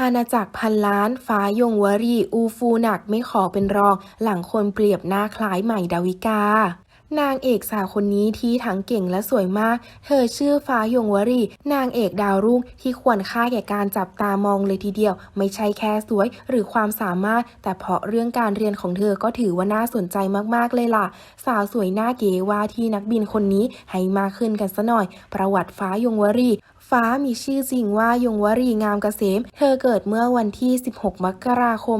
อาณาจักรพันล้าน ฟ้ายงวรี อูฟูหนักไม่ขอเป็นรอง หลังคนเปรียบหน้าคล้ายใหม่ดาวิกา นางเอกสาวคนนี้ที่ทั้งเก่งและสวยมาก เธอชื่อฟ้ายงวรี นางเอกดาวรุ่งที่ควรค่าแก่การจับตามองเลยทีเดียว ไม่ใช่แค่สวยหรือความสามารถ แต่เพราะเรื่องการเรียนของเธอก็ถือว่าน่าสนใจมากๆเลยล่ะ สาวสวยหน้าเก๋ว่าที่นักบินคนนี้ให้มาขึ้นกันซะหน่อย ประวัติฟ้ายงวรีฟ้ามีชื่อจริงว่ายงวรีงามเกษม เธอเกิดเมื่อวันที่ 16 มกราคม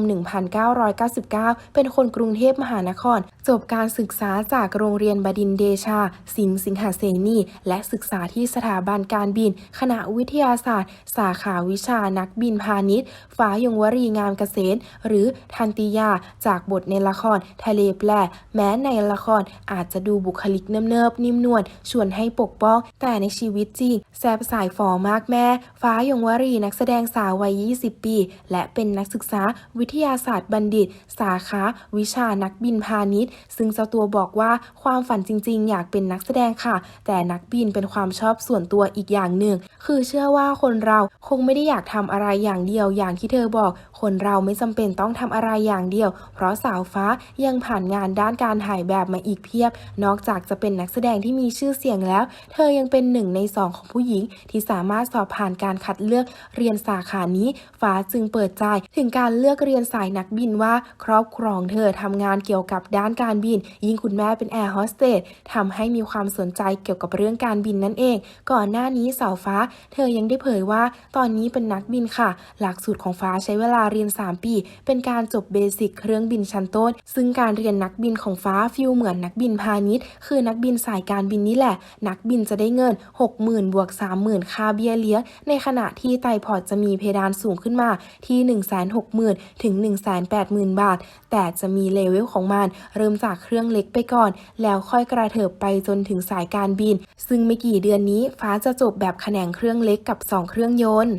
1999 เป็นคนกรุงเทพมหานครจบการศึกษาจากโรงเรียนบดินเดชา สิงห์สิงหเสนีและศึกษาที่สถาบันการบิน คณะวิทยาศาสตร์ สาขาวิชานักบินพาณิชย์ฟ้ายงวรีงามเกษมหรือทันติยา จากบทในละคร ทะเลแปลแม้ในละครอาจจะดูบุคลิกเนิบๆนิ่มนวลชวนให้ปกป้อง แต่ในชีวิตจริง แซบสายฟอมากแม่ ฟ้ายงวรีนักแสดงสาววัย 20 ปี และเป็นนักศึกษาวิทยาศาสตร์บัณฑิต สาขา วิชานักบินพาณิชย์ซึ่งเจ้าตัวบอกว่าความฝันจริง ๆ อยากเป็นนักแสดงค่ะ แต่นักบินเป็นความชอบส่วนตัวอีกอย่างหนึ่ง คือเชื่อว่าคนเราคงไม่ได้อยากทำอะไรอย่างเดียวอย่างที่เธอบอก คนเราไม่จำเป็นต้องทำอะไรอย่างเดียว เพราะสาวฟ้ายังผ่านงานด้านการถ่ายแบบมาอีกเพียบ นอกจากจะเป็นนักแสดงที่มีชื่อเสียงแล้ว เธอยังเป็นหนึ่งในสองของผู้หญิง ที่สามารถสอบผ่านการคัดเลือกเรียนสาขานี้ ฟ้าจึงเปิดใจถึงการเลือกเรียนสายนักบินว่า ครอบครองเธอทำงานเกี่ยวกับด้านการบิน ยิ่งคุณแม่เป็นแอร์โฮสเตสทำให้มีความสนใจเกี่ยวกับเรื่องการบินนั่นเอง ก่อนหน้านี้สาวฟ้า เธอยังได้เผยว่าตอนนี้เป็นนักบินค่ะ หลักสูตรของฟ้าใช้เวลาเรียน 3 ปี เป็นการจบเบสิกเครื่องบินชั้นต้น ซึ่งการเรียนนักบินของฟ้าฟิลเหมือนนักบินพาณิชย์ คือนักบินสายการบินนี่แหละ นักบินจะได้เงิน 60,000บวก30,000ค่าเบี้ยเลี้ยง ในขณะที่ไตพอร์ตจะมีเพดานสูงขึ้นมาที่ 160,000 ถึง 180,000 บาท แต่จะมีเลเวลของมันเริ่มจากเครื่องเล็กไปก่อน แล้วค่อยกระเถิบไปจนถึงสายการบิน ซึ่งไม่กี่เดือนนี้ฟ้าจะจบแบบแขนงเครื่องเล็กกับ 2 เครื่องยนต์